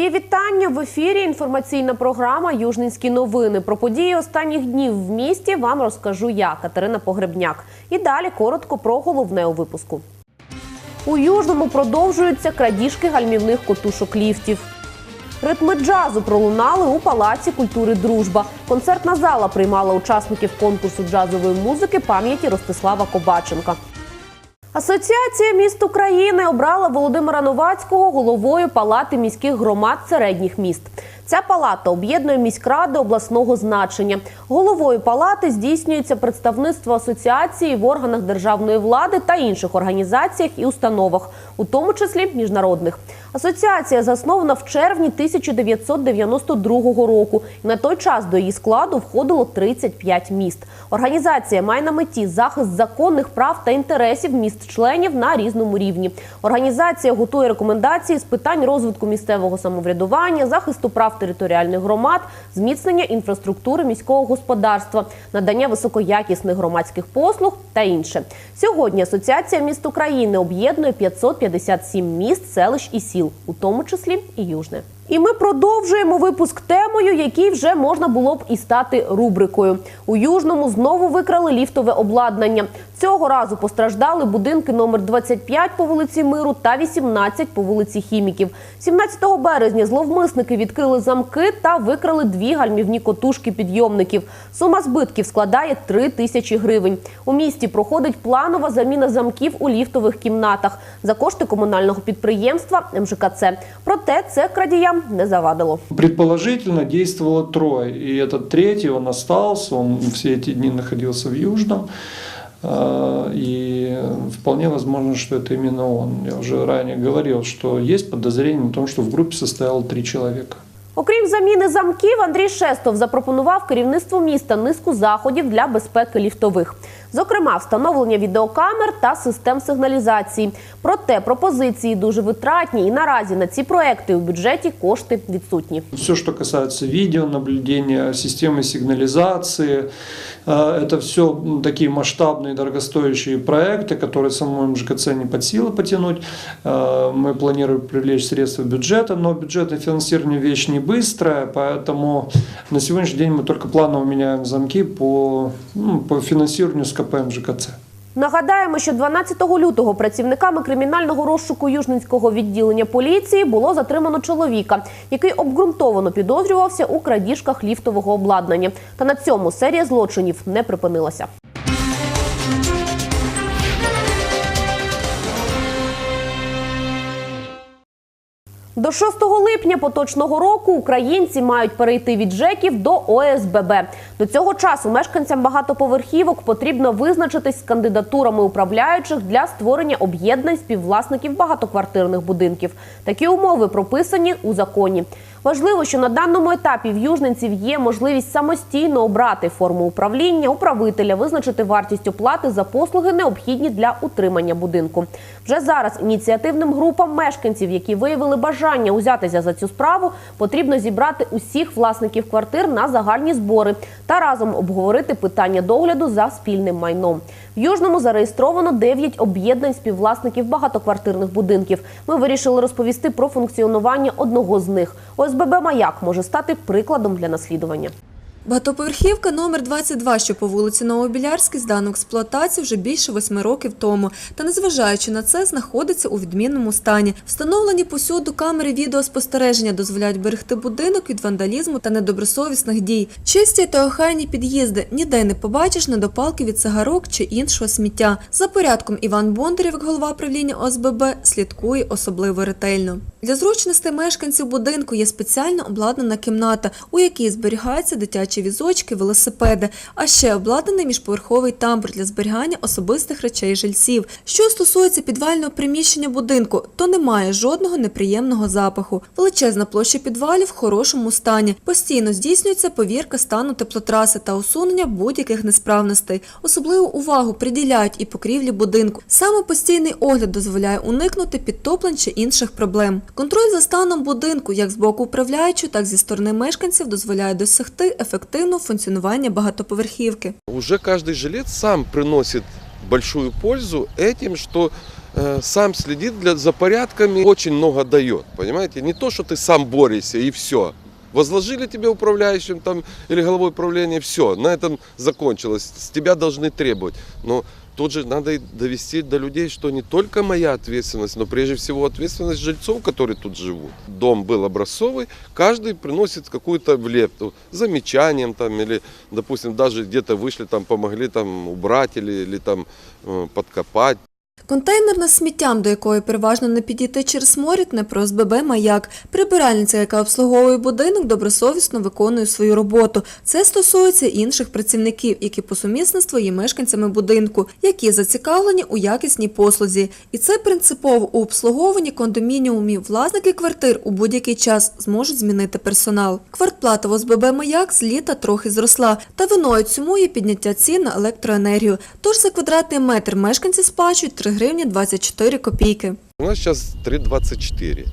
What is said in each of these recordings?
Мої вітання в ефірі. Інформаційна програма Южненські новини. Про події останніх днів в місті вам розкажу я, Катерина Погребняк. І далі коротко про головне у випуску. У Южному продовжуються крадіжки гальмівних котушок ліфтів. Ритми джазу пролунали у Палаці культури Дружба. Концертна зала приймала учасників конкурсу джазової музики пам'яті Ростислава Кобаченка. Асоціація міст України обрала Володимира Новацького головою палати міських громад середніх міст. Ця палата об'єднує міськради обласного значення. Головою палати здійснюється представництво асоціації в органах державної влади та інших організаціях і установах, у тому числі міжнародних. Асоціація заснована в червні 1992 року. І на той час до її складу входило 35 міст. Організація має на меті захист законних прав та інтересів міст-членів на різному рівні. Організація готує рекомендації з питань розвитку місцевого самоврядування, захисту прав територіальних громад, зміцнення інфраструктури міського господарства, надання високоякісних громадських послуг та інше. Сьогодні Асоціація міст України об'єднує 557 міст, селищ і сіл, у тому числі і Южне. І ми продовжуємо випуск темою, якій вже можна було б і стати рубрикою. У Южному знову викрали ліфтове обладнання. Цього разу постраждали будинки номер 25 по вулиці Миру та 18 по вулиці Хіміків. 17 березня зловмисники відкрили замки та викрали дві гальмівні котушки підйомників. Сума збитків складає 3 тисячі гривень. У місті проходить планова заміна замків у ліфтових кімнатах за кошти комунального підприємства МЖКЦ. Проте це крадіям не завадило. Предположительно действовало трое, и этот третий, он остался, он все эти дни находился в Южном, Э, и вполне возможно, что это именно он. Я уже ранее говорил, что есть подозрение на том, что в группе состояло три человека. Окрім заміни замків, Андрій Шестов запропонував керівництву міста низку заходів для безпеки ліфтових. Зокрема, встановлення відеокамер та систем сигналізації. Проте пропозиції дуже витратні, і наразі на ці проекти у бюджеті кошти відсутні. Все, что касается видеонаблюдения, системы сигнализации, э, это все такие масштабные, дорогостоящие проекты, которые самому МЖКЦ не под силу потянуть. Э, Мы планируем привлечь средства бюджета, но бюджетное финансирование вещь не быстрая, поэтому на сегодняшний день мы только планово меняем замки по, ну, по финансированию с КП МЖКЦ. Нагадаємо, що 12 лютого працівниками кримінального розшуку Южненського відділення поліції було затримано чоловіка, який обґрунтовано підозрювався у крадіжках ліфтового обладнання. Та на цьому серія злочинів не припинилася. До 6 липня поточного року українці мають перейти від ЖЕКів до ОСББ. До цього часу мешканцям багатоповерхівок потрібно визначитись з кандидатурами управляючих для створення об'єднань співвласників багатоквартирних будинків. Такі умови прописані у законі. Важливо, що на даному етапі в южненців є можливість самостійно обрати форму управління, управителя, визначити вартість оплати за послуги, необхідні для утримання будинку. Вже зараз ініціативним групам мешканців, які виявили бажання узятися за цю справу, потрібно зібрати усіх власників квартир на загальні збори та разом обговорити питання догляду за спільним майном. В Южному зареєстровано 9 об'єднань співвласників багатоквартирних будинків. Ми вирішили розповісти про функціонування одного з них. ОСББ Маяк може стати прикладом для наслідування. Багатоповерхівка номер 22, що по вулиці Новобілярській, здана в експлуатацію вже більше восьми років тому. Та незважаючи на це, знаходиться у відмінному стані. Встановлені посюду камери відеоспостереження дозволяють берегти будинок від вандалізму та недобросовісних дій. Чисті та охайні під'їзди ніде не побачиш недопалки від цигарок чи іншого сміття. За порядком Іван Бондарєв, голова правління ОСББ, слідкує особливо ретельно. Для зручності мешканців будинку є спеціально обладнана кімната, у якій зберігаються дитячі візочки, велосипеди, а ще обладнаний міжповерховий тамбур для зберігання особистих речей жильців. Що стосується підвального приміщення будинку, то немає жодного неприємного запаху. Величезна площа підвалів в хорошому стані. Постійно здійснюється повірка стану теплотраси та усунення будь-яких несправностей. Особливу увагу приділяють і покрівлі будинку. Саме постійний огляд дозволяє уникнути підтоплень чи інших проблем. Контроль за станом будинку, як з боку управляючого, так і зі сторони мешканців, дозволяє досягти ефективного функціонування багатоповерхівки. Уже каждый жилец сам приносит большую пользу этим, что э, сам следит для, за порядками, очень много дает, понимаете? Не то, что ты сам борешься и все. Возложили тебе управляющим там или головой управления, все, на этом закончилось. С тебя должны требовать. Но тут же надо и довести до людей, что не только моя ответственность, но прежде всего ответственность жильцов, которые тут живут. Дом был образцовый, каждый приносит какую-то влепту, замечанием там, или, допустим, даже где-то вышли, там, помогли там убрать или, или там э, подкопать. Контейнерна з сміттям, до якої переважно не підійти через морід, не про СББ «Маяк». Прибиральниця, яка обслуговує будинок, добросовісно виконує свою роботу. Це стосується інших працівників, які по сумісництву є мешканцями будинку, які зацікавлені у якісній послузі. І це принципово у обслуговуванні кондомініумів. Власники квартир у будь-який час зможуть змінити персонал. Квартплата в ОСББ «Маяк» з літа трохи зросла, та виною цьому є підняття цін на електроенергію. Тож за квадратний метр мешканці сплачують 3 гривні 24 копійки. У нас сейчас 3,24.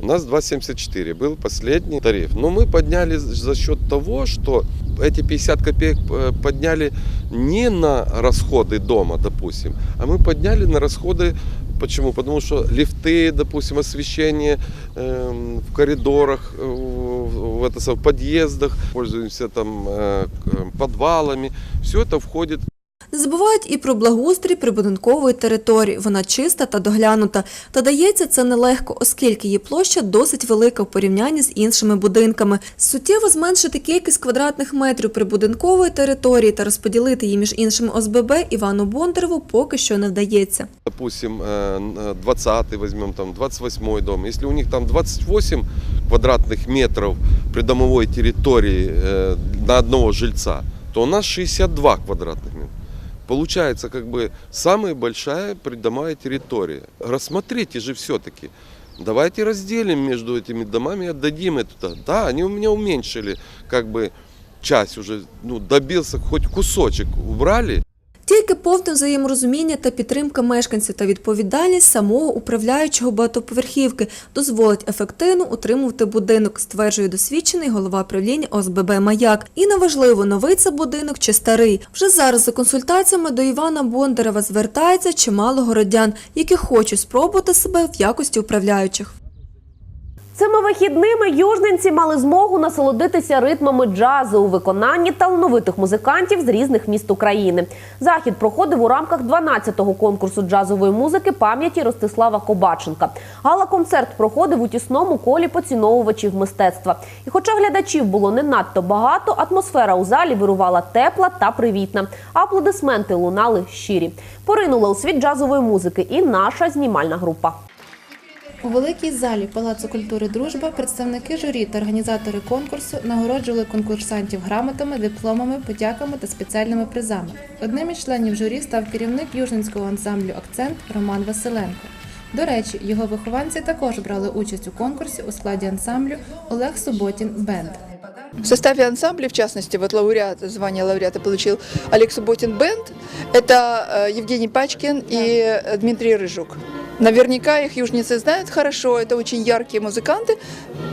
У нас 2,74 был последний тариф. Но мы подняли за счет того, что эти 50 копеек э, подняли не на расходы дома, допустим, а мы подняли на расходы Почему? Потому что лифты, допустим, освещение эм, в коридорах, э, в, в, это, самое, в подъездах, пользуемся там э, к- подвалами. Все это входит Не забувають і про благоустрій прибудинкової території. Вона чиста та доглянута. Та дається це нелегко, оскільки її площа досить велика в порівнянні з іншими будинками. Суттєво зменшити кількість квадратних метрів прибудинкової території та розподілити її між іншими ОСББ Івану Бондареву поки що не вдається. допустим, э, 20 возьмем, там 28 дом, если у них там 28 квадратных метров придомовой территории э, на одного жильца, то у нас 62 квадратных метра. Получается, как бы самая большая придомовая территория. Рассмотрите же все-таки. Давайте разделим между этими домами и отдадим это. туда. Да, они у меня уменьшили, как бы часть уже, ну, добился, хоть кусочек убрали, Тільки повне взаєморозуміння та підтримка мешканців та відповідальність самого управляючого багатоповерхівки дозволить ефективно утримувати будинок, стверджує досвідчений голова правління ОСББ Маяк. І неважливо, новий це будинок чи старий. Вже зараз за консультаціями до Івана Бондарева звертається чимало городян, які хочуть спробувати себе в якості управляючих. Цими вихідними южненці мали змогу насолодитися ритмами джазу у виконанні талановитих музикантів з різних міст України. Захід проходив у рамках 12-го конкурсу джазової музики пам'яті Ростислава Кобаченка. Гала-концерт проходив у тісному колі поціновувачів мистецтва. І хоча глядачів було не надто багато, атмосфера у залі вирувала тепла та привітна. Аплодисменти лунали щирі. Поринула у світ джазової музики і наша знімальна група. У великій залі Палацу культури Дружба представники журі та організатори конкурсу нагороджували конкурсантів грамотами, дипломами, подяками та спеціальними призами. Одним із членів журі став керівник южненського ансамблю Акцент Роман Василенко. До речі, його вихованці також брали участь у конкурсі у складі ансамблю Олег Суботін Бенд. В составе ансамбля, в частности, вот лауреат, звание лауреата получил Олег Субботин Бенд. Это э, Евгений Пачкин и э, Дмитрий Рыжук. Наверняка их южницы знают хорошо, это очень яркие музыканты.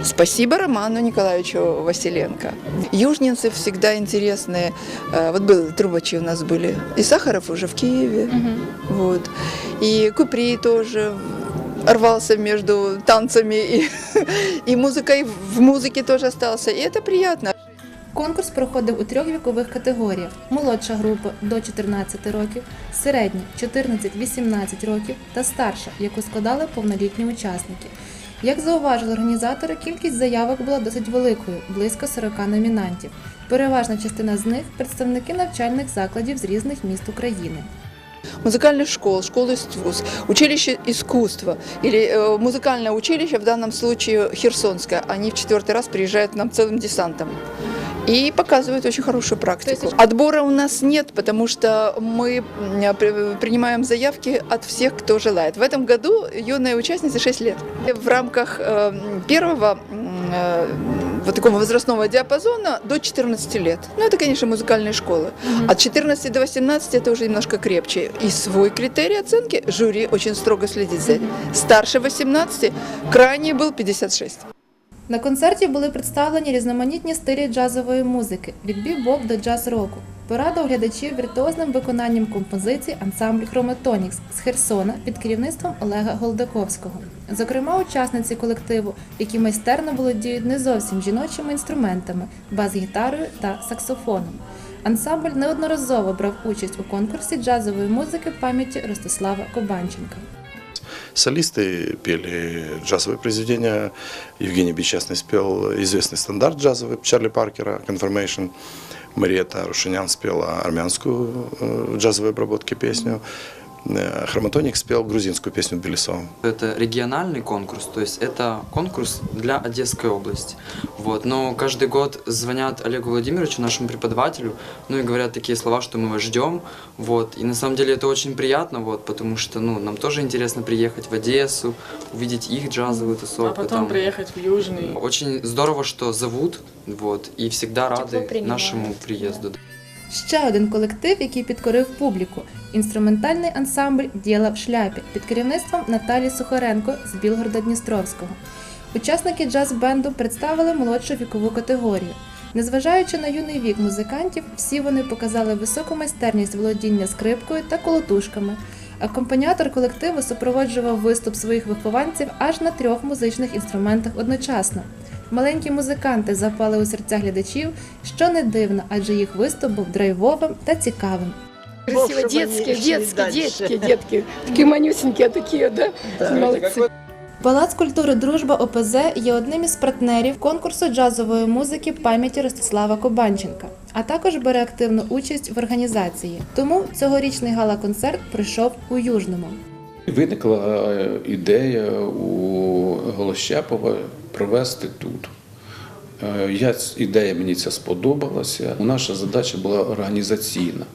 Спасибо Роману Николаевичу Василенко. Южницы всегда интересные. Э, Вот был трубачи у нас были. И Сахаров уже в Киеве. Вот. И Купри тоже рвался между танцами и, и музыкой. В музыке тоже остался. И это приятно. Конкурс проходив у трьох вікових категоріях: молодша група до 14 років, середня 14-18 років та старша, яку складали повнолітні учасники. Як зауважили організатори, кількість заявок була досить великою близько 40 номінантів. Переважна частина з них представники навчальних закладів з різних міст України. Музыкальных школ, школ искусств, училище искусства или э, музыкальное училище, в данном случае Херсонское, они в четвертый раз приезжают к нам целым десантом. И показывают очень хорошую практику. Отбора у нас нет, потому что мы при- принимаем заявки от всех, кто желает. В этом году юная участница 6 лет. В рамках э, первого э, вот такого возрастного диапазона до 14 лет. Ну, это, конечно, музыкальные школы. От 14 до 18 это уже немножко крепче. И свой критерий оценки жюри очень строго следит за этим. Старше 18, крайний был 56. На концерті були представлені різноманітні стилі джазової музики від бібоп до джаз-року. порадив глядачів віртуозним виконанням композицій ансамбль Хроматонікс з Херсона під керівництвом Олега Голдаковського. Зокрема, учасниці колективу, які майстерно володіють не зовсім жіночими інструментами, бас-гітарою та саксофоном. Ансамбль неодноразово брав участь у конкурсі джазової музики пам'яті Ростислава Кобанченка. Солисты пели джазовые произведения. Евгений Бечестный спел известный стандарт джазовый Чарли Паркера «Confirmation». Мариета Рушинян спела армянскую э, джазовой обработки песню. Э, Хроматоник спел грузинскую песню «Тбилисо». Это региональный конкурс, то есть это конкурс для Одесской области. Вот. Но каждый год звонят Олегу Владимировичу, нашему преподавателю, ну и говорят такие слова, что мы вас ждем. Вот. И на самом деле это очень приятно, вот, потому что ну, нам тоже интересно приехать в Одессу, увидеть их джазовую тусовку. А потом там. приехать в Южный. Очень здорово, что зовут, вот, и всегда рады принимают. нашему приезду. Ще один колектив, який підкорив публіку інструментальний ансамбль Діла в шляпі під керівництвом Наталі Сухаренко з Білгорода Дністровського. Учасники джаз-бенду представили молодшу вікову категорію. Незважаючи на юний вік музикантів, всі вони показали високу майстерність володіння скрипкою та колотушками. Акомпаніатор колективу супроводжував виступ своїх вихованців аж на трьох музичних інструментах одночасно. Маленькі музиканти запали у серця глядачів, що не дивно, адже їх виступ був драйвовим та цікавим. Красиво, детские, детские, детские, детки. Такие манюсенькие такие, да? Молодцы. Палац культури Дружба ОПЗ є одним із партнерів конкурсу джазової музики пам'яті Ростислава Кобанченка, а також бере активну участь в організації. Тому цьогорічний гала-концерт пройшов у Южному. Виникла е, ідея у Голощапова провести тут. Е, Я, ідея мені ця сподобалася. Наша задача була організаційна.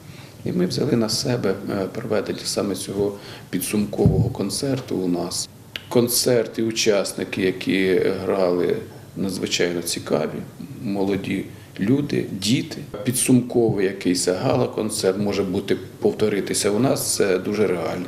І ми взяли на себе е, проведення саме цього підсумкового концерту у нас. Концерти, учасники, які грали надзвичайно цікаві, молоді люди, діти. Підсумковий якийсь гала-концерт може бути повторитися у нас. Це дуже реально.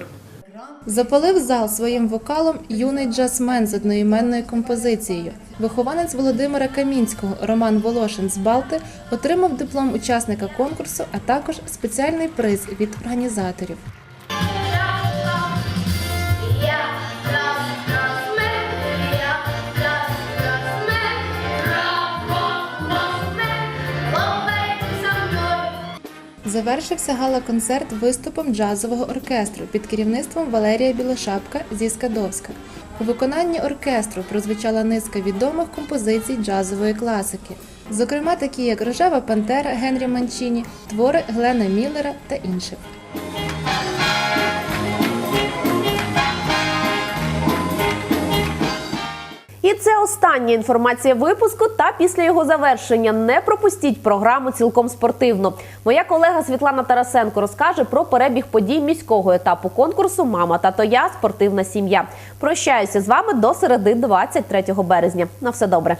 Запалив зал своїм вокалом юний джазмен з одноіменною композицією. Вихованець Володимира Камінського Роман Волошин з Балти отримав диплом учасника конкурсу, а також спеціальний приз від організаторів. Завершився гала-концерт виступом джазового оркестру під керівництвом Валерія Білошапка зі Скадовська. У виконанні оркестру прозвучала низка відомих композицій джазової класики, зокрема такі як Рожева Пантера Генрі Манчіні, твори Глена Міллера та інших. І це остання інформація випуску. Та після його завершення не пропустіть програму цілком спортивно. Моя колега Світлана Тарасенко розкаже про перебіг подій міського етапу конкурсу Мама тато я спортивна сім'я. Прощаюся з вами до середи 23 березня. На все добре.